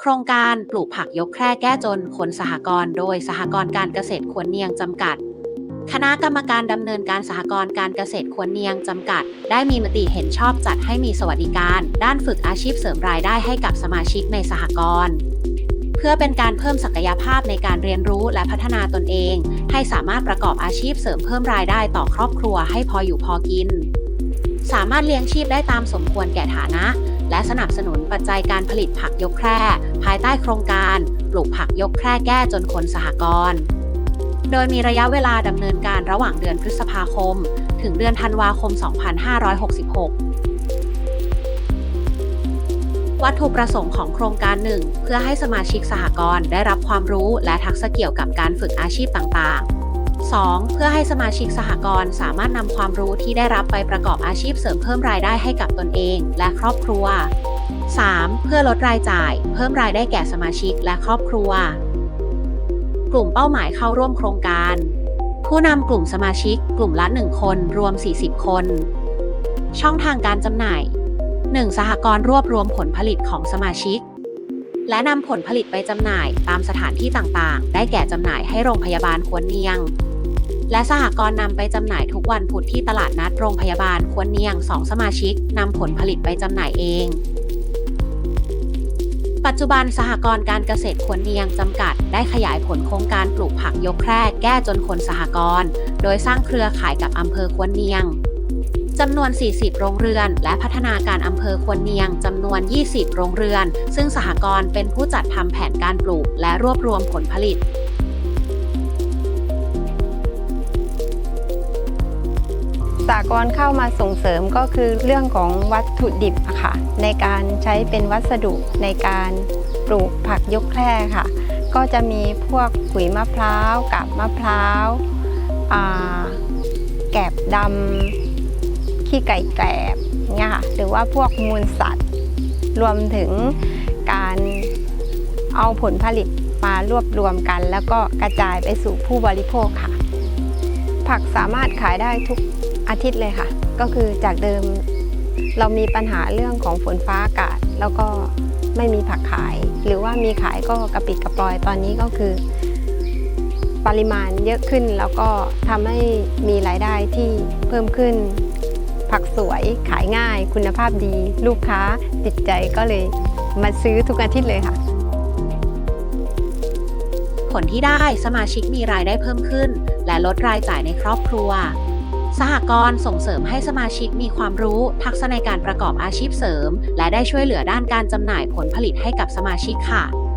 โครงการปลูกผักยกแคร่แก้จนคนสหกรณ์โดยสหกรณ์การเกษตรควรเนียงจำกัด คณะกรรมการดำเนินการสหกรณ์การเกษตรควรเนียงจำกัด ได้มีมติเห็นชอบจัดให้มีสวัสดิการ ด้านฝึกอาชีพเสริมรายได้ให้กับสมาชิกในสหกรณ์เพื่อเป็นการเพิ่มศักยภาพในการเรียนรู้และพัฒนาตนเอง ให้สามารถประกอบอาชีพเสริมเพิ่มรายได้ต่อครอบครัวให้พออยู่พอกิน สามารถเลี้ยงชีพได้ตามสมควรแก่ฐานะ และสนับสนุนปัจจัยการผลิตผักยกแคร่ ภายใต้โครงการ ปลูกผักยกแคร่แก้จนคนสหกรณ์โดยมีระยะเวลาดำเนินการระหว่างเดือนพฤษภาคม ถึงเดือนธันวาคม 2566วัตถุประสงค์ของโครงการหนึ่งเพื่อให้สมาชิกสหกรณ์ได้รับความรู้และทักษะเกี่ยวกับการฝึกอาชีพต่างๆ 2. เพื่อให้สมาชิกสหกรณ์สามารถนำความรู้ที่ได้รับไปประกอบอาชีพเสริมเพิ่มรายได้ให้กับตนเองและครอบครัว 3. เพื่อลดรายจ่าย เพิ่มรายได้แก่สมาชิกและครอบครัว กลุ่มเป้าหมายเข้าร่วมโครงการ ผู้นำกลุ่มสมาชิก กลุ่มละ 1 คนรวม 40 คน ช่องทางการจำหน่าย 1. สหกรณ์รวบรวมผลผลิตของสมาชิก และนำผลผลิตไปจำหน่ายตามสถานที่ต่างๆ ได้แก่จำหน่ายให้โรงพยาบาลควรเนียง และสหกรณ์นำไปจำหน่ายทุกวันพุธที่ตลาดนัดโรงพยาบาลควรเนียง 2 สมาชิกนำผลผลิตไปจำหน่ายเอง ปัจจุบันสหกรณ์การเกษตรควรเนียงจำกัด ได้ขยายผลโครงการปลูกผักยกแคร่แก้จนคนสหกรณ์โดยสร้างเครือข่ายกับอำเภอควรเนียงจำนวน 40 โรงเรือน และพัฒนาการอำเภอควรเนียง จำนวน 20 โรงเรือน ซึ่งสหกรณ์เป็นผู้จัดทำแผนการปลูก และรวบรวมผลผลิต สากลเข้ามาส่งเสริมก็คือเรื่องของวัตถุดิบอะค่ะในการใช้เป็นวัสดุในการปลูกผักยกแคร่ค่ะ ก็จะมีพวกขุยมะพร้าวกับมะพร้าวาแกบดำขี้ไก่แกลบเนี่ยค่ะหรือว่าพวกมูลสัตว์ รวมถึงการเอาผลผลิตมารวบรวมกัน แล้วก็กระจายไปสู่ผู้บริโภคค่ะ ผักสามารถขายได้ทุกอาทิตย์เลยค่ะ ก็คือจากเดิมเรามีปัญหาเรื่องของฝนฟ้าอากาศ แล้วก็ไม่มีผักขาย หรือว่ามีขายก็กระปิดกระปลอยตอนนี้ก็คือ ปริมาณเยอะขึ้นแล้วก็ทำให้มีรายได้ที่เพิ่มขึ้น ผักสวยขายง่าย คุณภาพดี ลูกค้าติดใจก็เลยมาซื้อทุกอาทิตย์เลยค่ะ ลที่ได้สมาชิกมีรายได้เพิ่มขึ้น และลดรายจ่ายในครอบครัว สหกรณ์ส่งเสริมให้สมาชิกมีความรู้ ทักษะในการประกอบอาชีพเสริม และได้ช่วยเหลือด้านการจำหน่ายผลผลิตให้กับสมาชิกค่ะ